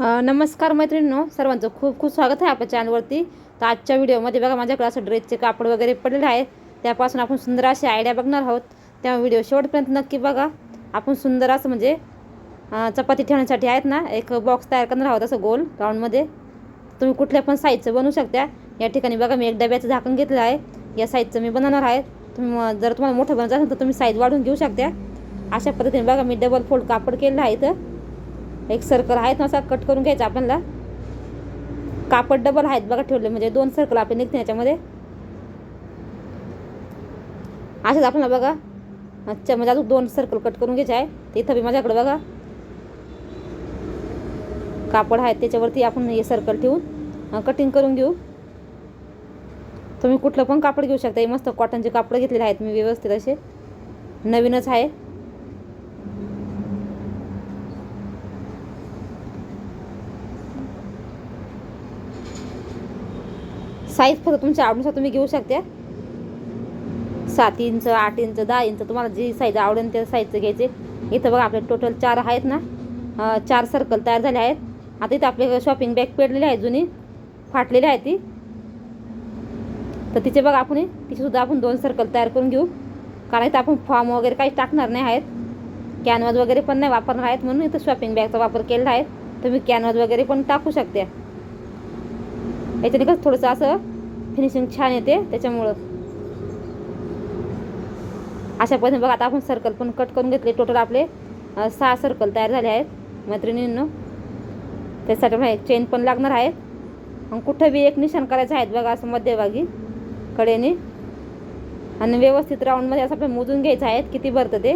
नमस्कार मैत्रिणींनो सर्वांचं खूप खूप स्वागत आहे आपल्या चॅनलवरती तर आजच्या व्हिडिओमध्ये बघा माझ्याकडे असं ड्रेसचे कापड वगैरे पडलेले आहे त्यापासून आपण सुंदर अशी आयडिया बघणार आहोत. त्या व्हिडिओ शेवटपर्यंत नक्की बघा. आपण सुंदर असं म्हणजे चपाती ठेवण्यासाठी आहेत ना एक बॉक्स तयार करणार आहोत असं गोल राऊंडमध्ये तुम्ही कुठल्या पण साईजचं बनवू शकता. या ठिकाणी बघा मी एक डब्याचं झाकण घेतलं आहे. या साईजचं मी बनवणार आहे. तुम्ही जर तुम्हाला मोठं बनवायचं असेल तर तुम्ही साईज वाढवून घेऊ शकता. अशा पद्धतीने बघा मी डबल फोल्ड कापड केलेलं आहे इथं. एक सर्कल आहेत ना असा कट करून घ्यायचा आपल्याला. कापड डबल आहेत बघा ठेवले म्हणजे दोन सर्कल आपले निघते याच्यामध्ये. असेच आपल्याला बघा. अच्छा म्हणजे अजून दोन सर्कल कट करून घ्यायचे आहे. तर इथं बी माझ्याकडे बघा. कापड आहेत त्याच्यावरती आपण हे सर्कल ठेवून कटिंग करून घेऊ. तुम्ही कुठलं पण कापड घेऊ शकता. हे मस्त कॉटनचे कापड घेतलेले आहेत मी व्यवस्थित असे. नवीनच आहे. साईज फक्त तुमच्या आवडीनुसार तुम्ही घेऊ शकता. सात इंच आठ इंच दहा इंच तुम्हाला जी साईज आवडेल त्या साईजचं घ्यायचे. इथं बघा आपले टोटल चार आहेत ना. चार सर्कल तयार झाले आहेत. आता इथं आपले शॉपिंग बॅग पेडलेली आहे जुनी. फाटलेली आहे ती. तर तिचे बघा आपण तिचेसुद्धा आपण दोन सर्कल तयार करून घेऊ. कारण इथं आपण फॉर्म वगैरे काही टाकणार नाही आहेत. कॅनवाज वगैरे पण नाही वापरणार आहेत म्हणून इथं शॉपिंग बॅगचा वापर केलेला आहे. तुम्ही कॅनवाज वगैरे पण टाकू शकता. याच्याने कसं थोडंसं असं फिनिशिंग छान येते त्याच्यामुळं. अशा पद्धतीने बघा आता आपण सर्कल पण कट करून घेतले. टोटल आपले सहा सर्कल तयार झाले आहेत मैत्रिणींनो. त्यासाठी चेन पण लागणार आहेत. आणि कुठं बी एक निशाण करायचं आहेत बघा असं मध्यभागी कडेने. आणि व्यवस्थित राऊंडमध्ये असं आपल्याला मोजून घ्यायचं आहे किती भरतं ते.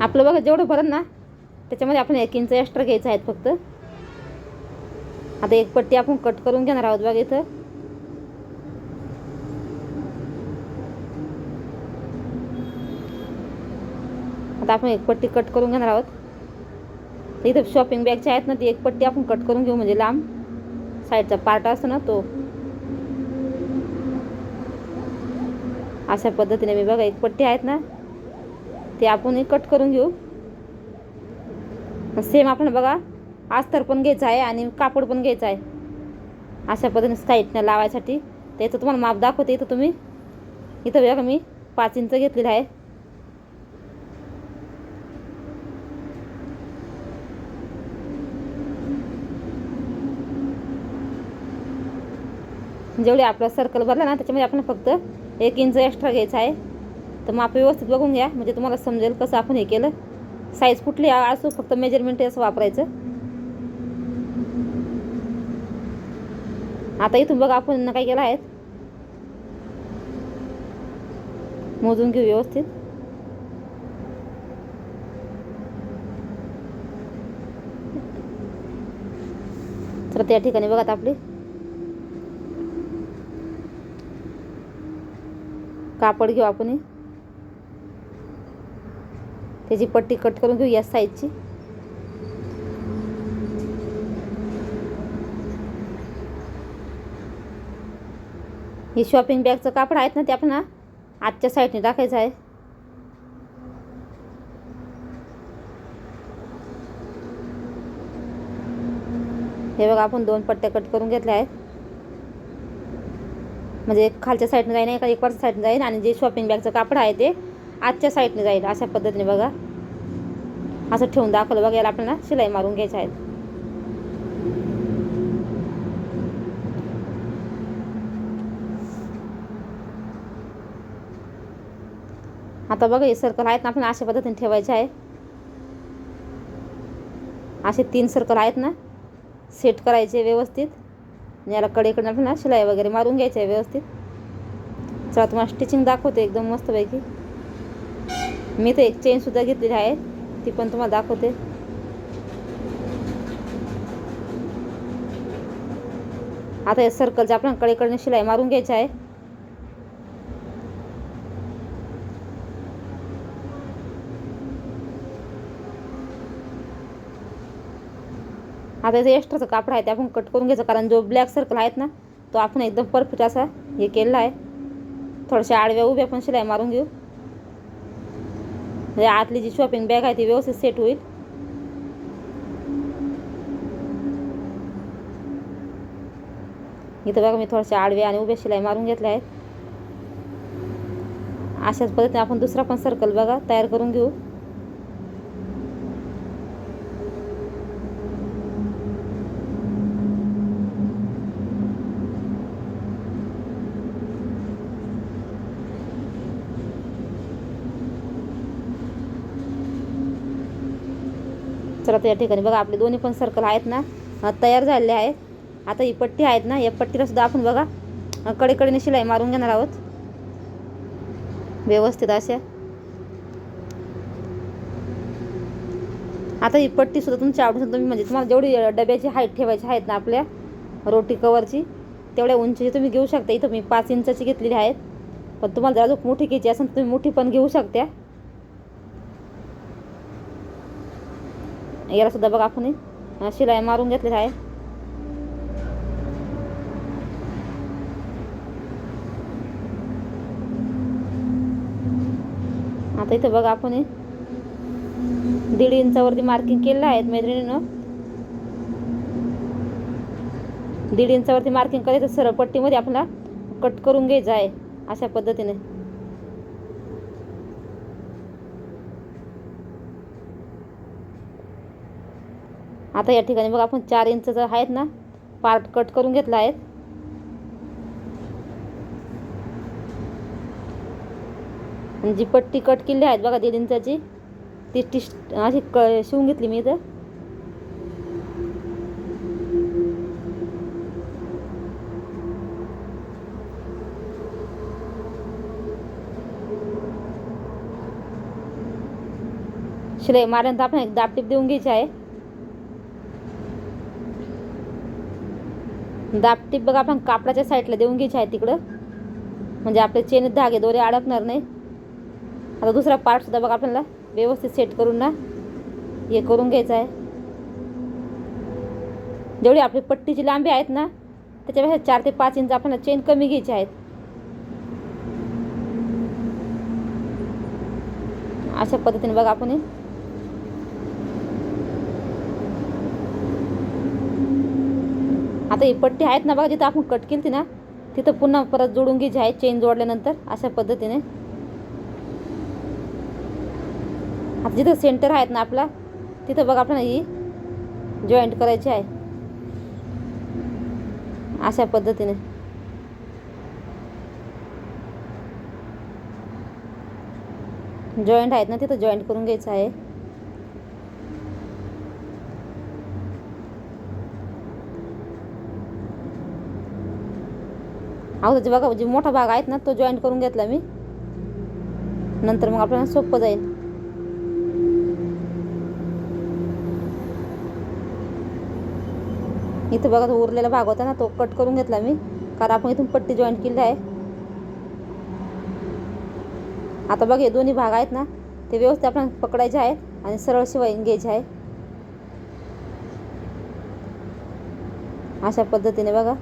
आपलं बघा जेवढं भरत ना त्याच्यामध्ये आपण एक इंच एक्स्ट्रा घ्यायचं आहेत फक्त. आता एक पट्टी आपण कट करून घेणार आहोत बघा इथं. आता आपण एक पट्टी कट करून घेणार आहोत. इथं शॉपिंग बॅगच्या आहेत ना ती एक पट्टी आपण कट करून घेऊ म्हणजे लांब. साईडचा पार्ट असतो ना तो. अशा पद्धतीने मी बघा एक पट्टी आहेत ना ते आपण कट करून घेऊ. सेम आपण बघा अस्तर पण घ्यायचं आहे आणि कापड पण घ्यायचं आहे. अशा पद्धतीने साईडनं लावायसाठी. त्याचं तुम्हाला माप दाखवते. इथं तुम्ही इथं बघा मी पाच इंच घेतलेलं आहे. जेवढे आपला सर्कल भरला ना त्याच्यामध्ये आपण फक्त एक इंच एक्स्ट्रा घ्यायचं आहे. तर माप व्यवस्थित बघून घ्या. म्हणजे तुम्हाला समजेल कसं आपण हे केलं. साईज कुठली असो फक्त मेजरमेंट असं वापरायचं. आता इथून बघा आपण काय केलं आहेत? मोजून घेऊ व्यवस्थित. तर त्या ठिकाणी बघा आता आपली. कापड घेऊ आपण त्याची पट्टी कट करून घेऊ या साईजची हे शॉपिंग बॅगचं कापड आहेत ना ते आपण आजच्या साईडने टाकायचं आहे. हे बघा आपण दोन पट्ट्या कट करून घेतल्या आहेत. म्हणजे एक खालच्या साईडने जाईन एका एक वरच्या साईडने जाईल आणि जे शॉपिंग बॅगचं कापड आहे ते आजच्या साईडने जाईल. अशा पद्धतीने बघा. असं ठेवून दाखवलं बघा याला आपल्याला शिलाई मारून घ्यायचं आहे. आता बघा हे सर्कल आहेत ना आपण अशा पद्धतीने ठेवायचे आहे. असे तीन सर्कल आहेत ना सेट करायचे व्यवस्थित. याला कडेकडनं आपल्याला शिलाई वगैरे मारून घ्यायची आहे व्यवस्थित. चला तुम्हाला स्टिचिंग दाखवते एकदम मस्तपैकी. मी तर एक चेनसुद्धा घेतलेली आहे. ती पण तुम्हाला दाखवते. आता या सर्कलच्या आपण कडेकडनं शिलाई मारून घ्यायची आहे आता जे एक्स्ट्राचा कापड आहे ते आपण कट करून घ्यायचं. कारण जो ब्लॅक सर्कल आहेत ना तो आपण एकदम परफेक्ट असा हे केलेला आहे. थोड्याशा आडव्या उभ्या पण शिलाई मारून घेऊ. म्हणजे आतली जी शॉपिंग बॅग आहे ती व्यवस्थित सेट होईल. इथं बघा मी थोड्याशा आडव्या आणि उभ्या शिलाई मारून घेतल्या आहेत. अशाच पद्धतीने आपण दुसरा पण सर्कल बघा तयार करून घेऊ. आता या ठिकाणी. बघा आपले दोन्ही पण सर्कल आहेत ना तयार झालेले आहेत. आता ही पट्टी आहेत ना या पट्टीला सुद्धा आपण बघा कडेकडेने शिलाई मारून घेणार आहोत. व्यवस्थित अशा. आता ही पट्टी सुद्धा तुमच्या आवडीनुसार तुम्ही म्हणजे तुम्हाला जेवढी डब्याची हाईट ठेवायची आहेत ना आपल्या रोटी कवरची तेवढ्या उंचीची तुम्ही घेऊ शकता. इथं मी पाच इंचाची घेतलेली आहेत. पण तुम्हाला जर अजून मोठी घ्यायची असेल तुम्ही मोठी पण घेऊ शकता. याला सुद्धा बघा आपण शिलाई मारून घेतलेली आहे. आता इथं बघा आपण दीड इंचावरती मार्किंग केलेलं आहे मैत्रिणीनं. दीड इंचावरती मार्किंग करायचं सरळ पट्टीमध्ये आपल्याला कट करून घ्यायचं आहे अशा पद्धतीने. आता या ठिकाणी बघा आपण चार इंचचा आहेत ना पार्ट कट करून घेतला आहे आणि जी पट्टी कट केली आहेत बघा दीड इंचाची ती टी अशी क शिवून घेतली मी इथं. शिलाई मारल्यानंतर आपण एक दापटीप देऊन घ्यायची आहे. दापटीप बघा आपण कापडाच्या साईडला देऊन घ्यायची आहे तिकडं. म्हणजे आपले चेन धागे दोरे अडकणार नाही. आता दुसरा पार्टसुद्धा बघा आपल्याला. व्यवस्थित सेट करून ना. हे करून घ्यायचं आहे. जेवढी आपली पट्टीची लांबी आहेत ना त्याच्यापेक्षा चार ते पाच इंच आपल्याला चेन कमी घ्यायची आहेत. अशा पद्धतीने बघा आपण आता ही पट्टी आहेत ना बघा जिथं आपण कट केली ती ना तिथं पुन्हा परत जोडून घ्यायची आहे चेन जोडल्यानंतर अशा पद्धतीने. आता जिथं सेंटर आहेत ना आपला तिथं बघा आपल्याला ही जॉईंट करायची आहे. अशा पद्धतीने. जॉईंट आहेत ना तिथं जॉईंट करून घ्यायचं आहे. अगोदरचे बघा जे मोठा भाग आहेत ना तो जॉईंट करून घेतला मी. नंतर मग आपल्याला सोपं जाईल. इथं बघा तो उरलेला भाग होता ना तो कट करून घेतला मी. कारण आपण इथून पट्टी जॉईंट केली आहे. आता बघा हे दोन्ही भाग आहेत ना ते व्यवस्थित आपण पकडायचे आहेत आणि सरळ शिवाय घ्यायचे आहे. अशा पद्धतीने बघा.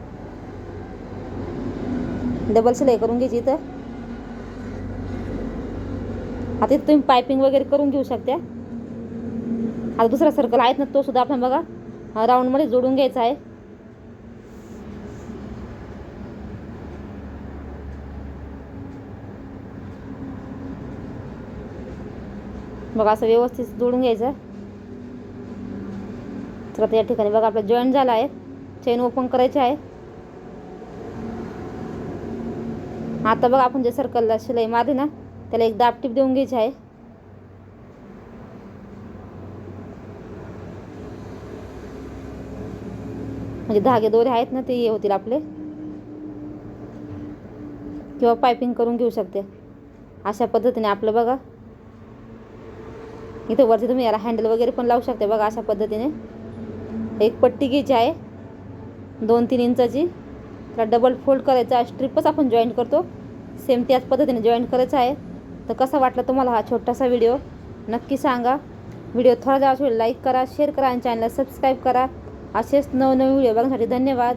डबल सिलाई करून घ्यायची इथं. आता इथं तुम्ही पायपिंग वगैरे करून घेऊ शकता. आता दुसरा सर्कल आहेत ना तो सुद्धा आपण बघा. राऊंडमध्ये जोडून घ्यायचा आहे. बघा असं व्यवस्थित जोडून घ्यायचं. तर आता या ठिकाणी बघा आपला जॉईंट झाला आहे. चेन ओपन करायची आहे. आता बघा आपण जे सर्कलला शिलाई मारली ना त्याला एक दाबटीप देऊन घ्यायची आहे. म्हणजे धागे दोरे आहेत ना ते हे होतील आपले. किंवा पायपिंग करून घेऊ शकते. अशा पद्धतीने आपलं बघा. इथे वरती तुम्ही याला हँडल वगैरे पण लावू शकते बघा अशा पद्धतीने. एक पट्टी घ्यायची आहे. दोन तीन इंचाची. त्याला डबल फोल्ड करायचा स्ट्रिपच आपण जॉईन करतो. सेम त्याच पद्धतीने जॉईन करायचं आहे. तर कसा वाटला तुम्हाला हा छोटासा व्हिडिओ नक्की सांगा. व्हिडिओ थोडा जावा लाईक करा शेअर करा आणि चॅनलला सबस्क्राईब करा. असेच नवनवीन व्हिडिओ बघण्यासाठी धन्यवाद.